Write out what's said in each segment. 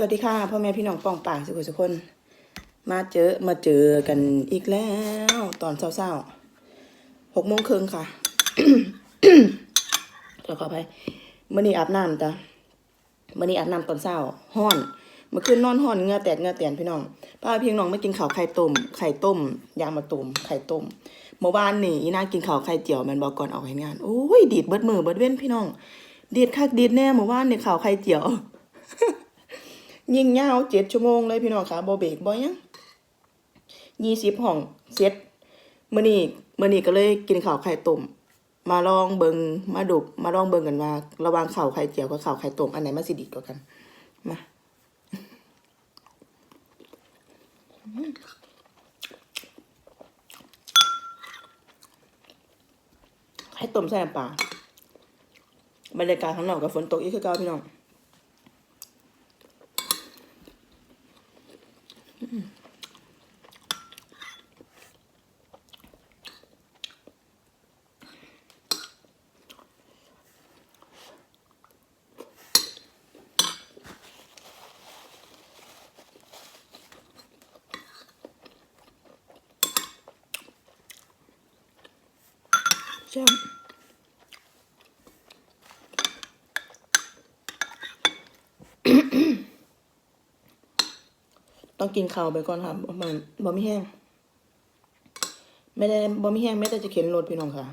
สวัสดีค่ะพ่อแม่พี่น้องป้องป่าสุขสุขคน มาเจอมาเจอกันอีกแล้ว ตอนเช้าๆหกโมงครึ่งค่ะขอขอภัยเมื่อนี้อาบน้ำจ้ะเมื่อนี้อาบน้ำตอนเช้าห้อน เมื่อคืนนอนห้อนเงือแตกเงือแตนพี่น้องป้าพี่น้องไม่กินข้าวไข่ต้มไข่ต้มยางมะตูมไข่ต้มเมื่อวานนี่อีน่ากินข้าวไข่เจียวแมันบอกก่อนออกให้งานโอ้ยดีดเบิดมือเบิดเว้นพี่น้องดีดคักดีดแน่เมื่อวานนี่ข้าวไข่เจียว ยิงยาวเจ็ดชั่วโมงเลยพี่น้องค่ะบ่เบรกบ่หยังยี่สิบห้องเสร็จมื้อนี้มื้อนี้ก็เลยกินข้าวไข่ต้มมาลองเบิงมาดูมาลองเบิงกันว่า ระว่างข้าวไข่เจียวกับข้าวไข่ต้มอันไหนมันสิดีกว่ากันมาไข่ต้มใส่น้ำปลาบรรยากาศข้างนอกกับฝนตกอีกคือเก่าพี่น้อง ใช่ ต้องกินข้าวไปก่อนค่ะบ่มันบ่มีแห้ง ไม่ได้บ่มีแห้งแม้แต่จะเข็นรถพี่น้องค่ะ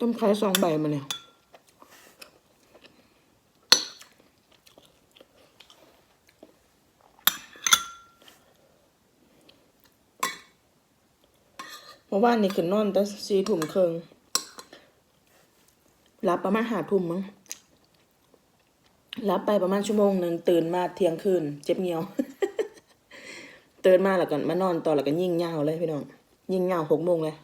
ต้มไข่สองใบมาเนี่ยเมื่อวานนี่ขึ้นนอนแต่สี่ทุ่มครึ่งรับประมาณหาทุ่มมั้งรับไปประมาณชั่วโมงหนึ่งตื่นมาเที่ยงคืนเจ็บเงียว ตื่นมาแล้วก็มานอนต่อแล้วก็ยิ่งยาเลยพี่น้อง ยิ่งยาหกโมงเลย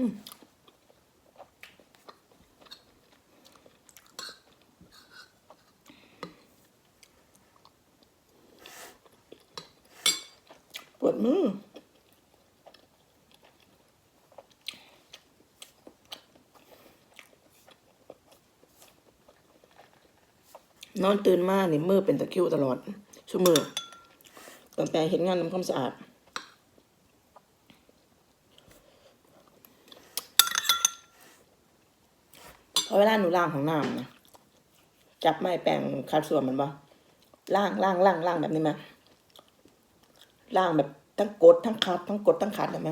ปวดมือนอนตื่นมานี่มือเป็นตะคิวตลอดชั่วมือตั้งแต่เห็นงานทำความสะอาด พ อเวลาหนูล้างของน้ำนะจับไม้แปรงคัดส่วนมันบ่ล่างล่างล่างล่างแบบนี้ไหมล่างแบบทั้งกดทั้งคัดทั้งกดทั้งคัดได้ไหม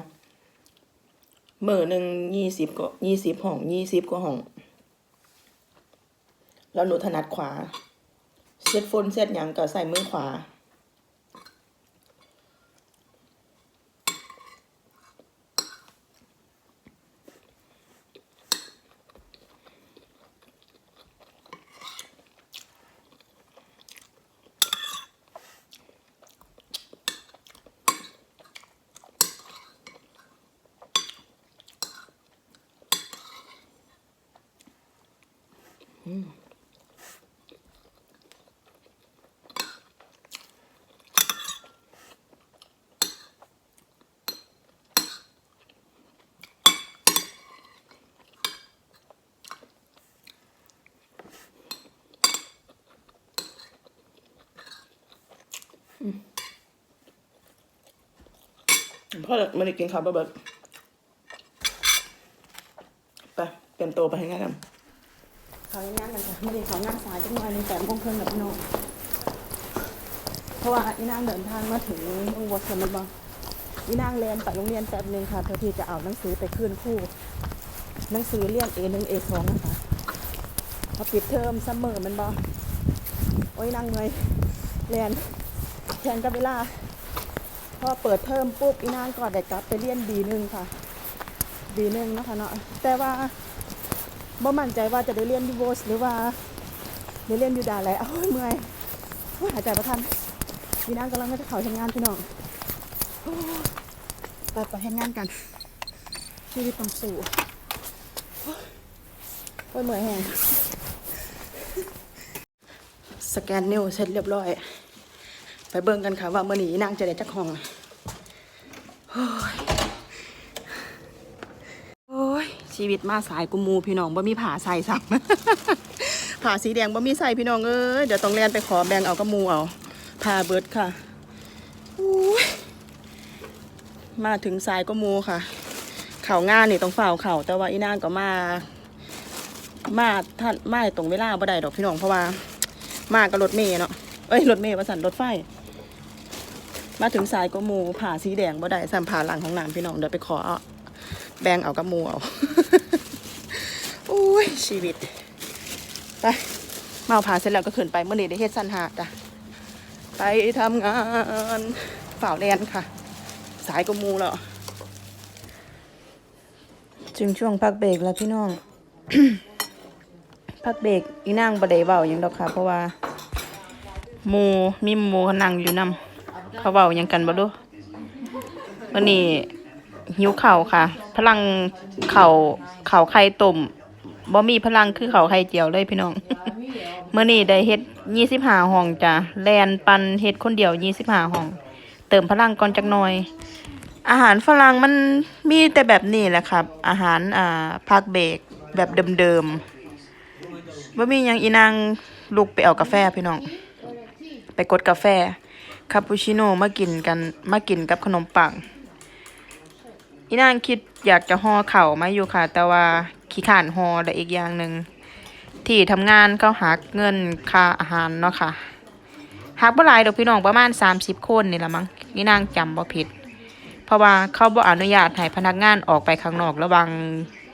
มือหนึ่งยี่สิบก็ยี่สิบห้องยี่สิบก็ห้องแล้วหนูถนัดขวาเซตฟนเซตยังก็ใส่มือขวา พ่อไม่ได้กินข้าวปลาเบิดเตรียมตัวไปให้งานกันเขางานกันค่ะไม่ได้เขางานสายจังหน่อยหนึงแต่โมงครึ่งแบบน้องเพราะว่าอีนางเดินทางมาถึงโรงเรียนมันบอกอีนางเรียนไปโรงเรียนแป๊บนึงค่ะเพื่อที่จะเอาหนังสือไปคืนครูหนังสือเรียน A หนึ่ง A สองนะคะพอปิดเทอมซัมเมอร์มันบอโอ้ยนางเงยเรียน ข่งกับเวลา พอเปิดเทอมปุ๊บอีนางก็ได้กลับไปเรียน B หนึ่งค่ะ B หนึ่งนะคะเนาะแต่ว่าบ่มั่นใจว่าจะได้เรียนยูโวสหรือว่าได้เรียนยูดาอะไรเอ้าเมื่อยหายใจประทันพี่นางกำลังจะเข่าทำงานพี่น้องไปไปให้งานกันชีวิตต้องสู้โอ้ยโอ้ยเมื่อยแหงสแกนนิ้วเสร็จเรียบร้อย เบิ่งกันค่ะว่าเมื่อนี้นางจะได้จักห้องโอ้ยโอ้ยชีวิตมาสายกุมูพี่น้องบ่มีผ่าใส่สับผ่าสีแดงบ่มีใส่พี่น้องเอ้ยเดี๋ยวต้องเรียนไปขอแบ่งเอากับหมูเอาผ่าเบิดค่ะมาถึงสายกุมูค่ะ เข่างานนี่ต้องเฝ่าเข่าแต่ว่าอีนางก็มา มาท่านมาตรงเวลาบ่ได้ดอกพี่น้องเพราะว่า มากับรถเมย์เนาะเอ้ยรถเมย์ประสันรถไฟ มาถึงสายก็มูผ่าสีแดงบ่ได้สัมผ่าหลังของนางพี่น้องเดี๋ยวไปขอเอาแบงเอากับมูเอาโอ้ยชีวิตไปมาเอาผ่าเสร็จแล้วก็ขึ้นไปเมื่อนี้ได้เฮ็ดสันหาจ้ะไปทำงานฝ่าวแลนค่ะ สายก็มูแล้วจึงช่วงพักเบรกแล้วพี่น้องพักเบรกอีนางบได้เว้าหยังดอกค่ะ เพราะว่าหมูมีหมูนั่งอยู่นำ เขาเว้าหยังกันบ่รู้วันนี้หิวเข้าวค่ะ พลังเข้าวข้าวไข่ต้มบ่มีพลังคือเข้าวไข่เจียวเลยพี่น้อง เมื่อนี้ได้เฮ็ด25ห้าห้องจ้ะแลนปันเฮ็ดคนเดียว25ห้าห้อง เติมพลังก่อนจักหน่อย อาหารฝรั่งมันมีแต่แบบนี้แหละครับ อาหารอ่าพักเบรกแบบเดิมๆว่มีหยังอีนางลุกไปเอากาแฟพี่น้อง ไปกดกาแฟ คาปูชิโน่มากินกันมากินกับขนมปังอีนางคิดอยากจะห่อเข่ามาอยู่ค่ะ แต่ว่าขี้ขานห่อและอีกอย่างหนึ่งที่ทำงานเขาหักเงินค่าอาหารเนาะค่ะหักบ่หลายดอกพี่น้องประมาณ 30 คนนี่ละมั้งอีนางจำบ่ผิด เพราะว่าเขาบ่อนุญาตให้พนักงานออกไปข้างนอก ระวัง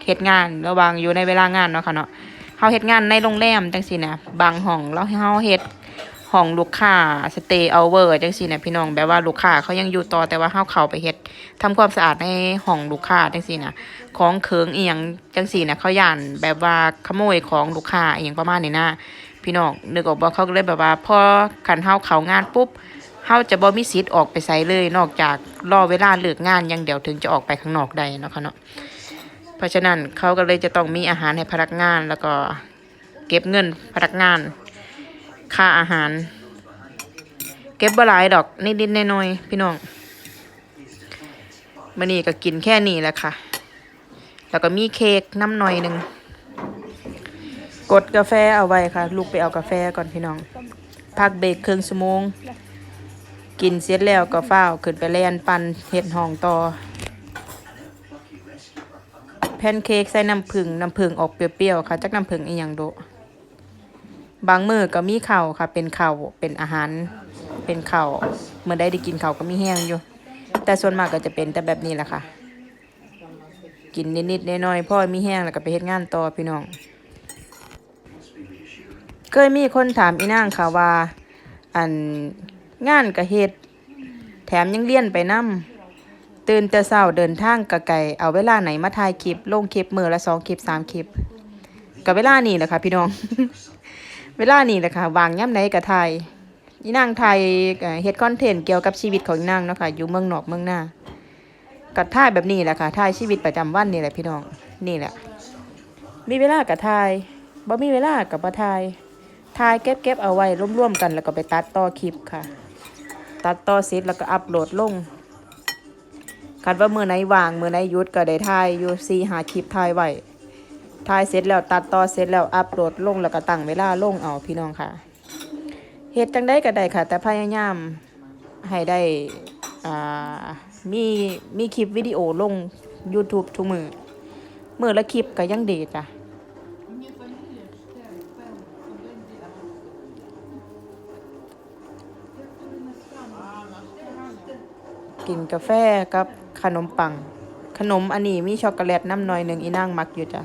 เฮ็ดงาน ระวังอยู่ในเวลางานเนาะค่ะเนาะเฮาเฮ็ดงานในโรงแรมจังซี่นะบางห้องแล้วเฮาเฮ็ด ห้องลูกค้าสเตย์เอาเวอร์จังซี่นะพี่น้องแบบว่าลูกค้าเขายังอยู่ต่อแต่ว่าเฮาเข้าไปเฮ็ดทำความสะอาดในห้องลูกค้าจังซี่นะของเคิงเอียงจังซี่นะเขาย่านแบบว่าขโมยของลูกค้าเอียงประมาณนี้นะพี่น้องนึกออกบ่เขาก็เลยแบบว่าพอคันเฮาเข้างานปุ๊บเฮาจะบ่มีสิทธิ์ออกไปไสเลย นอกจากรอเวลาเลิกงานอย่างเดียวถึงจะออกไปข้างนอกได้เนาะค่ะเนาะเพราะฉะนั้นเขาก็เลยจะต้องมีอาหารให้พนักงานแล้วก็เก็บเงินพนักงาน ค่าอาหาร เก็บบ่หลายดอกนิดๆน้อยๆพี่น้องมื้อนี้ก็กินแค่นี้แหละค่ะ แล้วก็มีเค้กน้ำหน่อยหนึ่ง กดกาแฟเอาไว้ค่ะ ลูกไปเอากาแฟก่อนพี่น้อง พักเบรกครึ่งชั่วโมง กินเสร็จแล้วก็ฟ้าขึ้นไปแล่นปันเฮ็ดหองต่อ แพนเค้กใส่น้ำผึ้งน้ำผึ้งออกเปรี้ยวๆค่ะจากน้ำผึ้งอีหยังโด บางมื้อก็มีเข้าค่ะ เป็นเข้าเป็นอาหาร เป็นเข้าเมื่อได้ได้กินเข้าก็มีแห้งอยู่ แต่ส่วนมากก็จะเป็นแต่แบบนี้แหละค่ะ กินนิดๆน้อยๆพ่อมีแห้งแล้วก็ไปเฮ็ดงานต่อพี่น้อง เคยมีคนถามอีนางค่ะว่า อันงานก็เฮ็ดแถมยังเรียนไปนำตื่นแต่เช้าเดินทางกะไก่เอาเวลาไหนมาถ่ายคลิปลงคลิปมือละสองคลิปสามคลิปกับเวลานี่แหละค่ะพี่น้อง เวลานี่แหละค่ะวางย่ำไหนกะถ่ายอีนางไทยเฮ็ดคอนเทนต์เกี่ยวกับชีวิตของนางเนาะค่ะอยู่เมืองนอกเมืองหน้ากัถ่ายแบบนี้แหละค่ะถ่ายชีวิตประจำวันนี่แหละพี่น้องนี่แหละ มีเวลากับถ่ายบ่มีเวลากับบ่ถ่ายถ่ายเก็บเก็บเอาไว้ร่วมๆกันแล้วก็ไปตัดต่อคลิปค่ะ ตัดต่อเสร็จแล้วก็อัปโหลดลงคันว่ามือไหนว่างมือไหนหยุดก็ได้ถ่ายอยู่ซีหาคลิปถ่ายไว้ ทายเสร็จแล้วตัดต่อเสร็จแล้วอัปโหลดลงแล้วก็ตั้งเวลาลงเอาพี่น้องค่ะเหตุจังได้ก็ได้ค่ะ แต่พยายามให้ได้มีมีคลิปวิดีโอลง YouTube ทุกมือมือละคลิปก็ยังดีจ้ะกินกาแฟกับขนมปัง ขนมอันนี้มีช็อกโกแลตน้ำหน่อยหนึ่งอีนั่งมักอยู่จ้ะ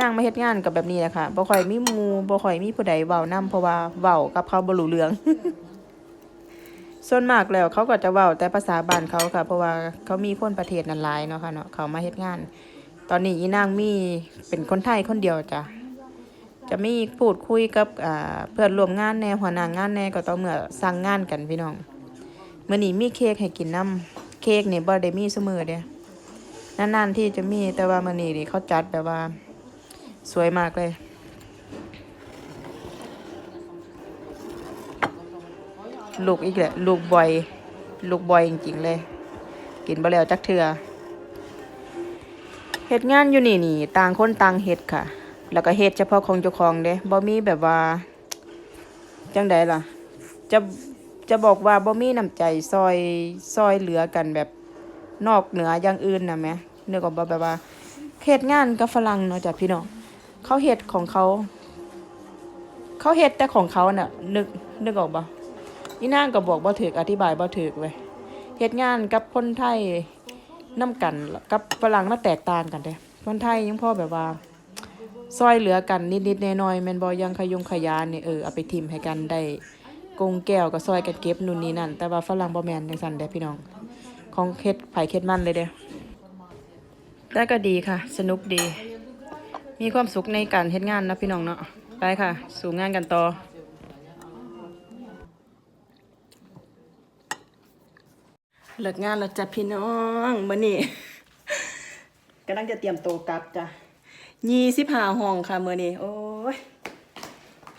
นางมาเฮ็ดงานกับแบบนี้แหละค่ะบ่ค่อยมีหมู่บ่ค่อยมีผู้ใดเว้านํเพราะว่าเว้ากับเขาบ่รู้เรื่องส่วนมากแล้วเขาก็จะเว้าแต่ภาษาบ้านเขาค่ะ เพราะว่าเขามีคนประเทศนั้นหลายเนาะค่ะเนาะเขามาเฮ็ดงาน ตอนนี้อีนางมีเป็นคนไทยคนเดียวจ้ะจะมีพูดคุยกับอ่าเพื่อนร่วมงานแน่หัวหน้างานแน่ก็ต้องเมื่อสั่งงานกันพี่น้องเมื้อนี้มีเค้กให้กินน้ำเค้กนี่บ่ได้มีเสมอเด้นานๆที่จะมีแต่ว่ามื้อนี้นี่เขาจัดแบบว่า สวยมากเลย ลูกอีกแหละ ลูกบ่อย ลูกบ่อยจริงๆเลย กินบ่แล้วจักเทื่อเฮ็ดงานอยู่นี่นี่ต่างคนต่างเฮ็ดค่ะ แล้วก็เฮ็ดเฉพาะของเจ้าของเด้บ่มีแบบว่า จังใดล่ะ จะจะบอกว่าบ่มีน้ำใจซอยซอยเหลือกันแบบนอกเหนืออย่างอื่นนะแม่เนึกออกบ่แบบว่าเฮ็ดงานกับฝรั่งเนาะจ้ะพี่น้อง เขาเฮ็ดของเขา เขาเฮ็ดแต่ของเขาน่ะ นึกนึกออกบ่อีนางก็บอกบ่ถูกอธิบายบ่ถูกเว้ยเฮ็ดงานกับคนไทยนํกันกับฝรั่งมาแตกต่างกันเด้คนไทยยังพ่อแบบว่าซอยเหลือกันนิดๆน้อยๆแมนบ่ยังขยงขยานนี่เออเอาไปทิมให้กันได้กงแก้วก็ซอยกันเก็บนู่นนี่นั่น แต่ว่าฝรั่งบ่แมนจังซั่นเด้พี่น้อง ของเฮ็ดไผเฮ็ดมันเลยเด้อแต่ก็ดีค่ะ สนุกดี มีความสุขในการเฮ็ดงานนะพี่น้องเนาะไปค่ะ สู่งานกันต่อเลิกงานแล้วจ้ะพี่น้องมื้อนี้กำลังจะเตรียมโตกลับจ้ะยี่สิบห้าห้องค่ะเมื่อนี้โอ้ย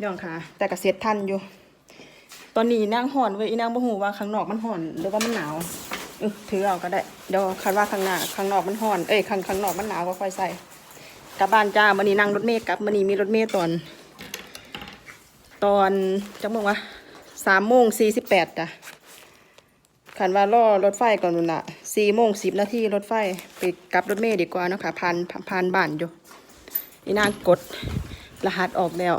ย่องค่ะ แต่ก็เสร็จทันอยู่ ตอนนี้นางห่อนเว้ยอีนางบ่ฮู้ว่าข้างนอกมันห่อนหรือว่ามันหนาวเออถือเอาก็ได้เดี๋ยวคันว่าข้างหน้าข้างนอกมันห่อนเอ้ยข้างข้างนอกมันหนาวก็ค่อยใส่ กลับบ้านจ้ามื้อนี้นั่งรถเมล์กลับมื้อนี้มีรถเมล์ตอน ตอนจังโมงวะสามโมงสี่สิบแปดจ้ะขันว่ารอรถไฟก่อนนู่นน่ะสี่โมงสิบนาทีรถไฟไปกลับรถเมล์ดีกว่านะคะผ่านผ่านบ้านอยู่อีนางกดรหัสออกแล้ว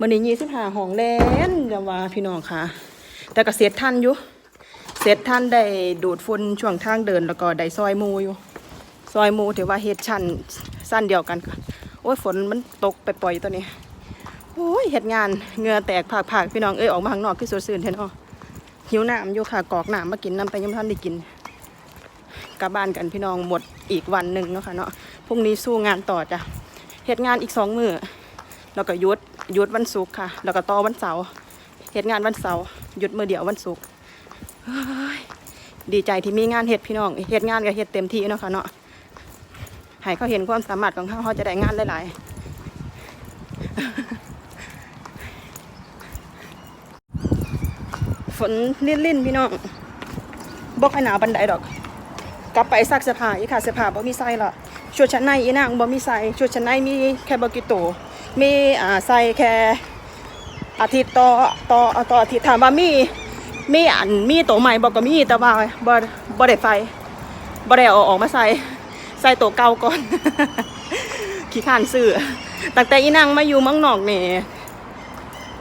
มันนี้ยี่สิบห้าห้องแลนจะว่าพี่น้องค่ะ แต่ก็เสร็จทันอยู่เสร็จทันได้ดูดฝุ่นช่วงทางเดินแล้วก็ได้ซอยมูอยู่ ซอยมูถือว่าเฮ็ดชั้น สั้นเดียวกันค่ะโอ้ยฝนมันตกไปปล่อยตัวนี้โอ้ยเฮ็ดงานเงือแตกผากๆพี่น้องเอ้ยออกมาข้างนอกคือสดชื่นแท้เนาะหิวน้ำอยู่ค่ะกรอกน้ำมากินน้ำแต่ยังไม่ทันได้กินกลับบ้านกันพี่น้องหมดอีกวันหนึ่งเนาะค่ะเนาะพรุ่งนี้สู้งานต่อจ้ะเหตุงานอีกสองมือแล้วก็ยุดยุดวันศุกร์ค่ะ แล้วก็ต่อวันเสาร์เหตุงานวันเสาร์ยุดมือเดียววันศุกร์ดีใจที่มีงานเฮ็ดพี่น้องเฮ็ดงานก็เฮ็ดเต็มที่เนาะค่ะเนาะ ให้เขาเห็นความสามารถของเขาเขาจะได้งานหลายๆฝนลิ่นๆพี่น้องบอกให้หนาวบันไดดอก กลับไปซักเสื้อผ้าอีกค่ะเสื้อผ้าบ่มีใส่ละชุดชั้นในอีนางบ่มีใส่ชุดชั้นในมีแค่บกี่ตัวมีอ่าใส่แค่อาทิตย์ต่อต่อต่ออาทิตย์ถามว่ามีมีอันมีตัวใหม่บ่ก็มีแต่ว่าบ่บ่ได้ใส่บ่ได้เอาออกมาใส่ ใส่ตัวเก่าก่อน ขี้ข้านซื้อตั้งแต่อีนางมาอยู่มืองนอกเนี่ย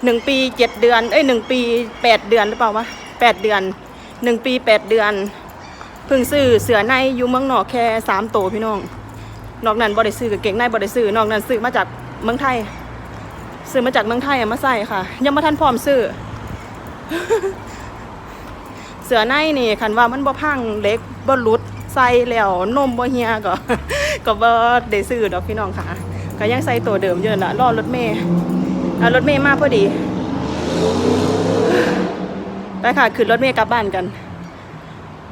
หนึ่งปีเจ็ดเดือน เอ้ยหนึ่งปีแปดเดือนหรือเปล่าวะแปดเดือนหนึ่งปีแปดเดือนเพิ่งซื้อเสือในอยู่เมืองนอกแค่สามตัวพี่น้อง นอกนั้นบ่ได้ซื้อกางเก่งในบ่ได้ซื้อนอกนั้นซื้อมาจากเมืองไทย ซื้อมาจากเมืองไทยอะมาใส่ค่ะ ยังมาทันพร้อมซื้อ เสือในนี่คันว่ามันบ่พังเล็กบ่หลุด ใส่แล้วนมบ่เฮียก็ ก็บ่ได้ซื้อดอกพี่น้องค่ะ ก็ยังใส่ตัวเดิมอยู่นั่นล่ะรอรถเมย์รถเมย์มาพอดี ไปค่ะขึ้นรถเมย์กลับบ้านกัน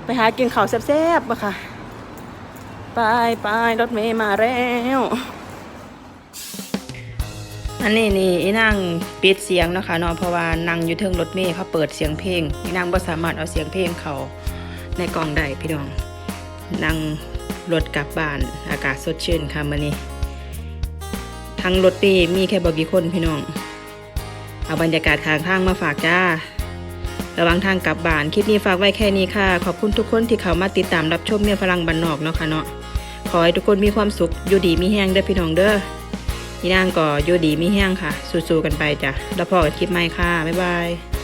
ไปหากินข้าวแซ่บๆมาค่ะ ไปไปรถเมย์มาแล้วอันนี้นี่อีนางปิดเสียงนะคะเนาะเพราะว่านั่งอยู่เทิงรถเมย์เขาเปิดเสียงเพลงอีนางบ่สามารถเอาเสียงเพลงเขาในกล่องได้พี่น้อง นั่งรถกลับบ้านอากาศสดชื่นค่ะมื้อนี้ทั้งรถเมย์มีแค่บ่กี่คนพี่น้อง เอาบรรยากาศทางข้างมาฝากจ้า ระหวังทางกลับบ้านคลิปนี้ฝากไว้แค่นี้ค่ะ ขอบคุณทุกคนที่เข้ามาติดตามรับชมเมียพลังบันนอกเนาะค่ะเนาะขอให้ทุกคนมีความสุขอยู่ดีมีแห้งเด้อพี่น้องเด้อพี่นางก็อยู่ดีมีแห้งค่ะ สู้ๆกันไปจ้ะแล้วพอกันคลิปใหม่ค่ะบ๊ายบาย